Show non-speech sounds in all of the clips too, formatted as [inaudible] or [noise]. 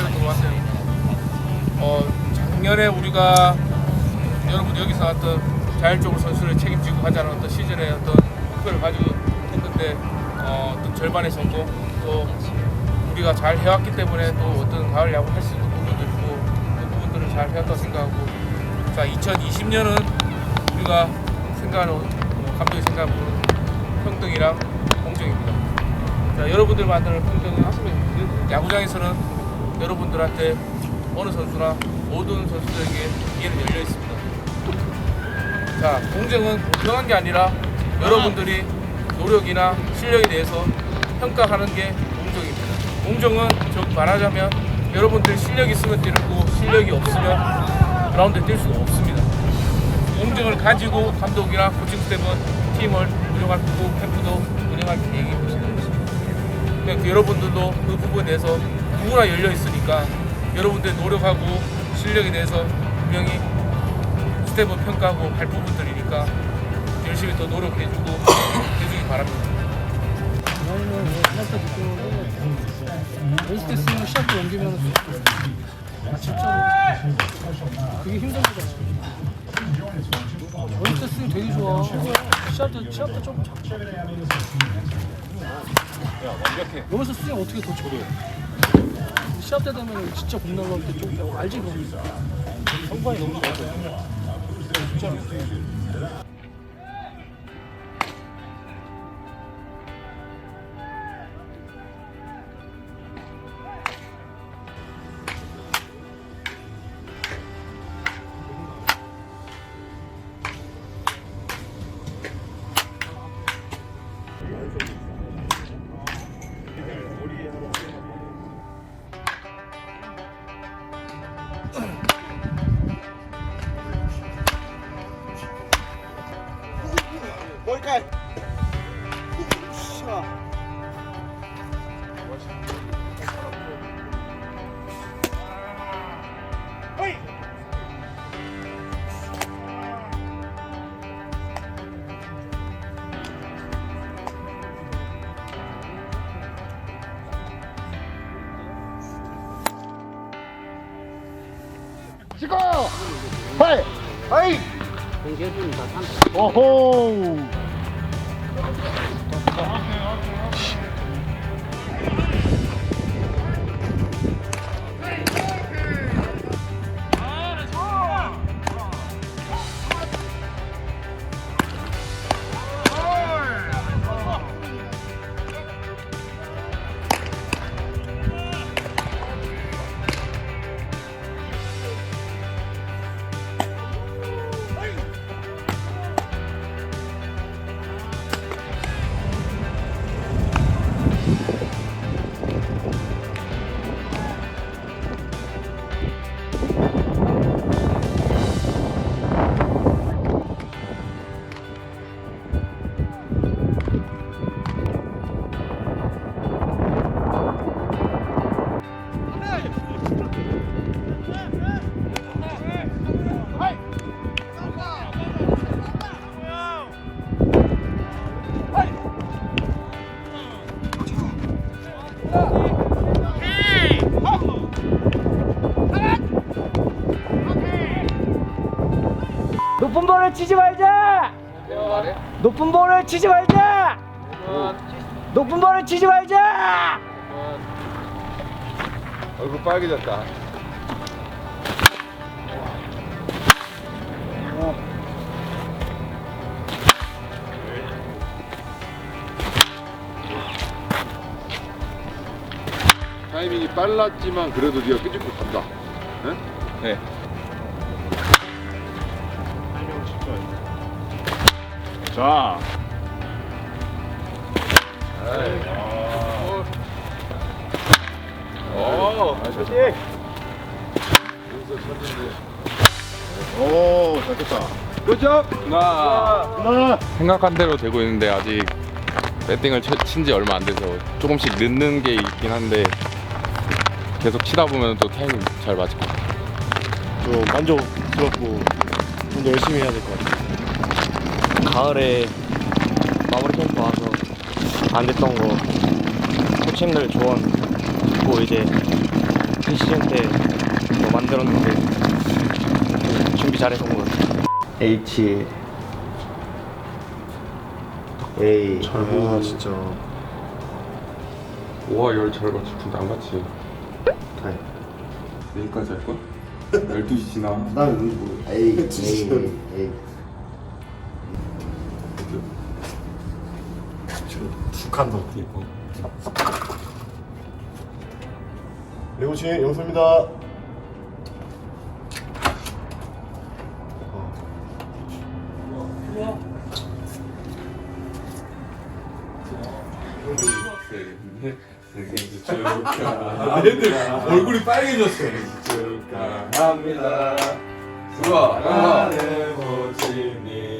새로 들어왔어요. 어, 작년에 우리가 여러분 여기서 어떤 자율적으로 선수를 책임지고 하자는 어떤 시즌의 어떤 목표를 가지고 했는데 어, 어떤 절반의 성공 또 우리가 잘 해왔기 때문에 또 어떤 가을 야구 할수 있는 부분도 있고 그 부분들을 잘 해왔다고 생각하고 자 2020년은 우리가 생각하는 어, 감독이 생각하는 평등이랑 공정입니다. 자 여러분들 만드는 평등을 하시면 야구장에서는 여러분들한테 어느 선수나 모든 선수들에게 기회는 열려 있습니다. 자 공정은 공정한 게 아니라 여러분들이 노력이나 실력에 대해서 평가하는 게 공정입니다. 공정은 즉 말하자면 여러분들 실력 있으면 뛰고 실력이 없으면 그라운드에 뛸 수가 없습니다. 공정을 가지고 감독이나 코칭 스텝은 팀을 운영할 거고 캠프도 운영할 계획이 있습니다. 그냥 그 여러분들도 그 부분에 대해서 누구나 열려 있으니까 여러분들 노력하고 실력에 대해서 분명히 스텝은 평가하고 할 부분들이니까 열심히 더 노력해주고 [coughs] 해주기 바랍니다. 연습 때 쓰는 시합도 옮기면 진짜로 그게 힘든 거잖아. 연습 때 되게 좋아. 시합 때 시합 때좀 작죠. 여기서 쓰면 어떻게 더 좋아? 시합 때 되면 진짜 공 날라올 때 좀 알지 그럼. 성관이 너무 좋아서. 진짜로. 뭘까? 찍어! 하이! 하이! 오호! 볼을 치지 말자. 높은 볼을 치지 말자. 높은 볼을 치지 말자. 얼굴 빨개졌다. 타이밍이 빨랐지만 그래도 네가 끄집고 간다. 네? 네. 자, 오, 아저씨. 오, 잘 쳤다. 그죠? 하나. 생각한 대로 되고 있는데 아직 배팅을 친 지 얼마 안 돼서 조금씩 늦는 게 있긴 한데 계속 치다 보면 또 타이밍 잘 맞을 것 같아요. 좀 만족스럽고 좀 더 열심히 해야 될 것 같아요. 가을에 마무리 캠프 와서 안 됐던 거 코칭들 조언 듣고 이제 같은 시즌 때 뭐 만들었는데 준비 잘해서 온것 같아요. H A. 잘 보고 진짜. 와열잘 맞지. 근데 안 같이 네. 내일까지 할 거야? 12시 지나? 그다음에 뭐 A [laughs] A A 북한도 레고치 영수입니다. 얼굴이 빨개졌어 축하합니다 수고하는 호치님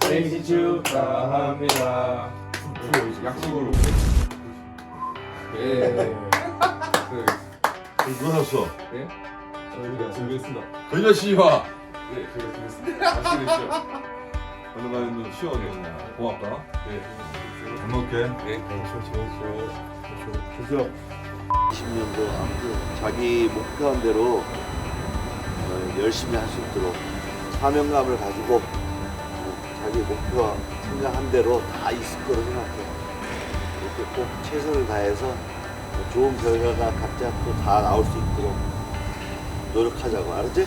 생신 축하합니다 약속으로 예 누가 샀어? 네? 저희가 준비했습니다 그 자식아. 네 저희가 준비했습니다 맛있겠죠? 오늘 가는 시원해. 고맙다. 네잘 먹게. 네. 주세요. 20년도 앞으로 자기 목표한 대로 어, 열심히 할 수 있도록 사명감을 가지고 어, 자기 목표와 생각한 대로 다 있을 거로 생각해. 이렇게 꼭 최선을 다해서 좋은 결과가 각자 또 다 나올 수 있도록 노력하자고 알았지?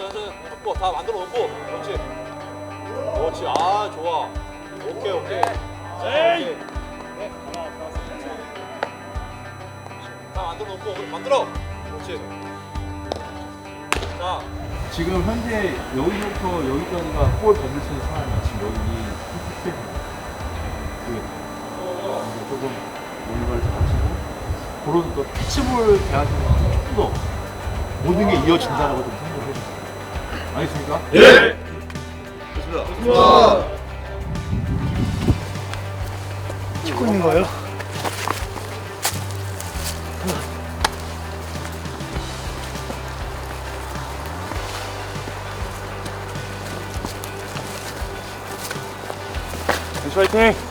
천천히 놓고 다 만들어 놓고 그렇지. 그렇지. 아 좋아. 오케이 오케이. 에이! 다 만들어 놓고 만들어. 그렇지. 자. 지금 현재 여기부터 여기까지가 골 받을 수 있는 사람이 지금 여기 이렇게 그 조금 뭔가를 좀 하시고 그런 또 피치볼 대하시는 조금 더 모든 게 이어진다라고 좀. 알겠습니까? 찍고 있는 거예요? 화이팅!